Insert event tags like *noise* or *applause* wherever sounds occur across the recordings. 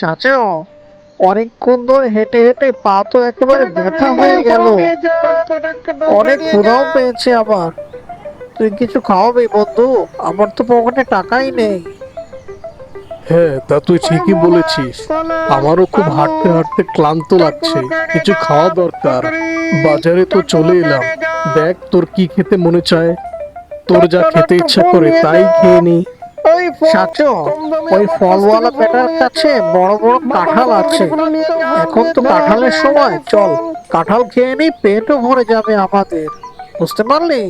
চাচা, অনেকক্ষণ ধরে হেঁটে হেঁটে পা তো একেবারে ব্যথা হয়ে গেল। অনেক ক্ষুধাও পেয়েছে আবার তুই কিছু খাওয়াবি বন্ধু? আমার তো পকেটে টাকাই নেই। হ্যাঁ তা তুই ঠিকই বলেছিস। আমারও খুব হাঁটতে হাঁটতে ক্লান্ত লাগছে। কিছু খাওয়া দরকার। বাজারে তো চলে এলাম। দেখ তোর কি খেতে মনে চায়। তোর যা খেতে ইচ্ছা করে তাই খেয়ে নি। চাচু ওই ফলওয়ালা বেটার কাছে বড় বড় কাঁঠাল আছে। এখন তো কাঁঠালের সময়। চল কাঁঠাল খেয়ে নি পেটও ভরে যাবে আমাদের। বুঝতে পারলি?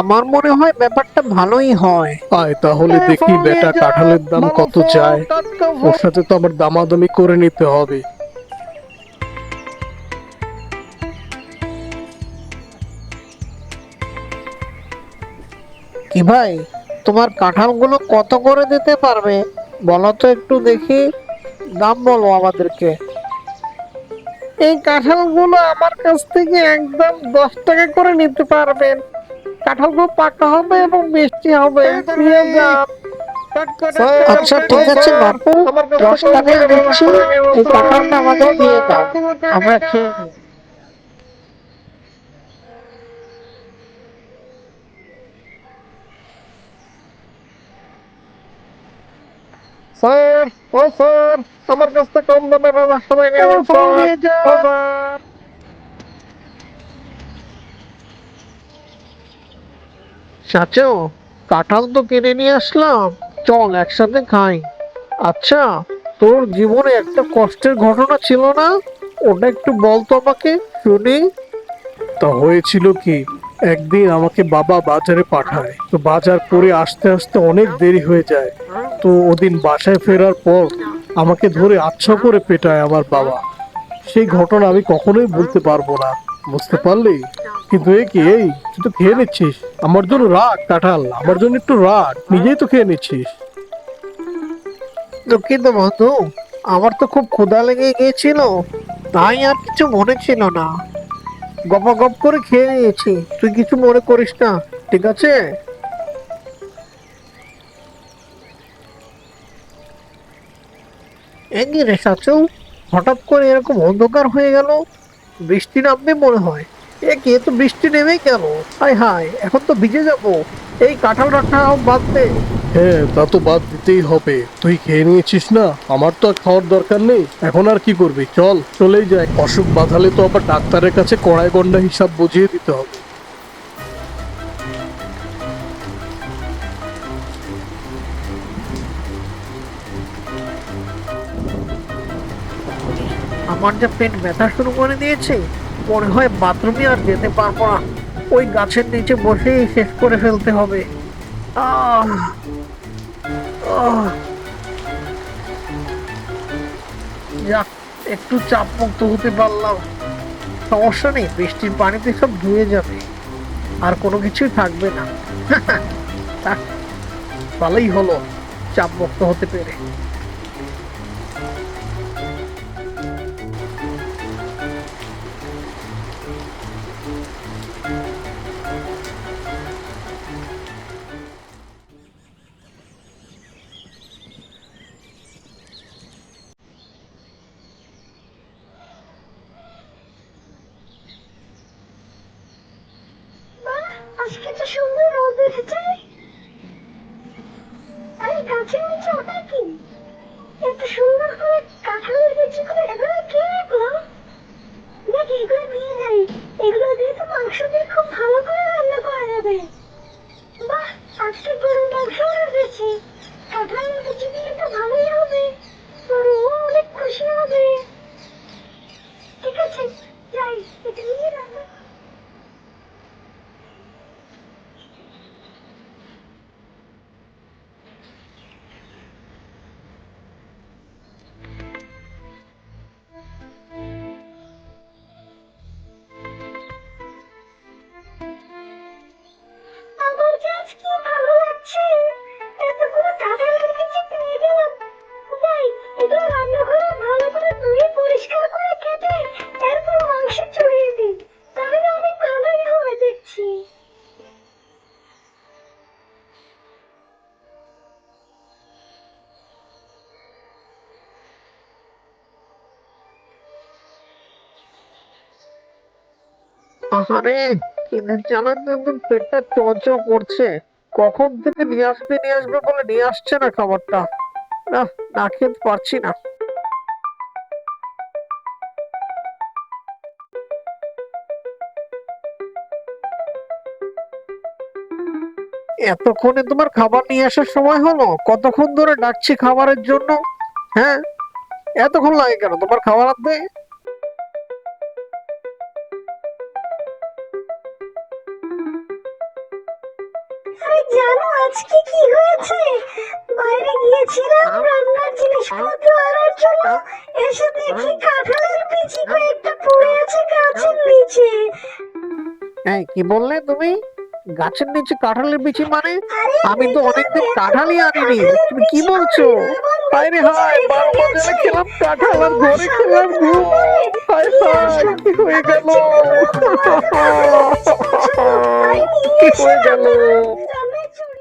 আমার মনে হয় ব্যাপারটা ভালোই হয়। আয় তাহলে দেখি বেটা কাঁঠালের দাম কত চায়। ওর সাথে তো আমার দামাদামি করে নিতে হবে। কি ভাই? তোমার কাঁঠালগুলো কত করে দিতে পারবে? বলো তো একটু দেখি। দাম বলো আমাদেরকে। এই কাঁঠালগুলো আমার কাছ থেকে একদম দশ টাকা করে নিতে পারবেন। কাঁঠালগুলো পাকা হবে এবং মিষ্টি হবে। নিয়ে যান। আচ্ছা ঠিক আছে, বাপু। দশ টাকায় দিচ্ছি এই আমাদের দিয়ে দাও। আমরা খেয়ে স্যার ও স্যার আমার কাছ থেকে কম দামে ব্যবস্থা নিয়ে স্যার। চাচু কাঁঠাল তো কিনে নিয়ে আসলাম। চল একসাথে খাই। আচ্ছা তোর জীবনে একটা কষ্টের ঘটনা ছিল না? ওটা একটু বলতো আমাকে শুনি। তা হয়েছিল কি? একদিন আমাকে বাবা বাজারে পাঠায়। তো বাজার করে আসতে আসতে অনেক দেরি হয়ে যায়। তো ওদিন বাসায় ফেরার পর আমাকে ধরে আচ্ছা করে পেটায় আমার বাবা। সেই ঘটনা আমি কখনোই ভুলতে পারব না। বুঝতে পারলি? কিন্তু এ কি, এই, তুই তো খেয়ে নিচ্ছিস। আমার জন্য রাগ কাঁঠাল। আমার জন্য একটু রাগ নিজেই তো খেয়ে নিচ্ছিস। দুঃখিত বন্ধু, আমার তো খুব ক্ষুধা লেগে গিয়েছিল। তাই আর কিছু মনে ছিল না। গপ গপ করে খেয়ে নিয়েছি। তুই কিছু মনে করিস না, ঠিক আছে? একই রে হঠাৎ করে এরকম অন্ধকার হয়ে গেল। বৃষ্টি নামবে মনে হয়। এ কি তো বৃষ্টি নেমেই কেন? হায় হায় এখন তো ভিজে যাব। এই কাঁঠাল রাখা বাদ দে। হ্যাঁ তা তো বাদ দিতেই হবে। তুই খেয়ে নিয়েছিস না? আমার তো আর খাওয়ার দরকার নেই। এখন আর কি করবি? চল, চলেই যাই। অসুখ বাঁধালে তো আবার ডাক্তারের কাছে কড়াই গন্ডা হিসাব বুঝিয়ে দিতে হবে। আমার যে পেট ব্যথা শুরু করে দিয়েছে। মনে হয় বাথরুমে আর যেতে পারব না। ওই গাছের নিচে বসেই শেষ করে ফেলতে হবে। আহ। যাক, একটু চাপ মুক্ত হতে পারলাম। সমস্যা নেই, বৃষ্টির পানিতে সব ধুয়ে যাবে। আর কোনো কিছুই থাকবে না। *laughs* ভালোই হলো, চাপ মুক্ত হতে পেরে। সুন্দর রোদ উঠেছে আরে গাছের নিচে ওটা কি এত সুন্দর করে কাঁঠালের বিচি করে এগুলো কে রাখল দেখ এগুলো নিয়ে যাই এগুলো দিয়ে তো মাংস দিয়ে খুব ভালো করে রান্না করা যাবে বাহ আজকে গরুর মাংস রেখেছি আরে কিনে চালাতে একদম পেটটা চঞ্চ করছে। কখন থেকে নিয়ে আসবে নিয়ে আসবে বলে নিয়ে আসছে না খাবারটা। না না খেতে পারছি না। এতক্ষণে তোমার খাবার নিয়ে আসার সময় হলো? কতক্ষণ ধরে ডাকছি খাবারের জন্য? হ্যাঁ? এতক্ষণ লাগে কেন? তোমার খাবার আনতে? জানো আজকে কি হয়েছে বাইরে গিয়েছিলাম রান্নার জিনিসপত্র আনার জন্য এসে দেখি কাঁঠালের বিচি কয়েকটা পড়ে আছে গাছের নিচে এই কি বললে তুমি গাছের নিচে কাঁঠালের বিচি মানে আমি তো অনেকদিন কাঁঠালই আনিনি তুমি কি বলছো হায় হায় বারো বাজারে খেলাম কাঁঠাল আর ঘরে খেলাম ঘুম হায় হায় কি হয়ে গেল কি হয়ে গেল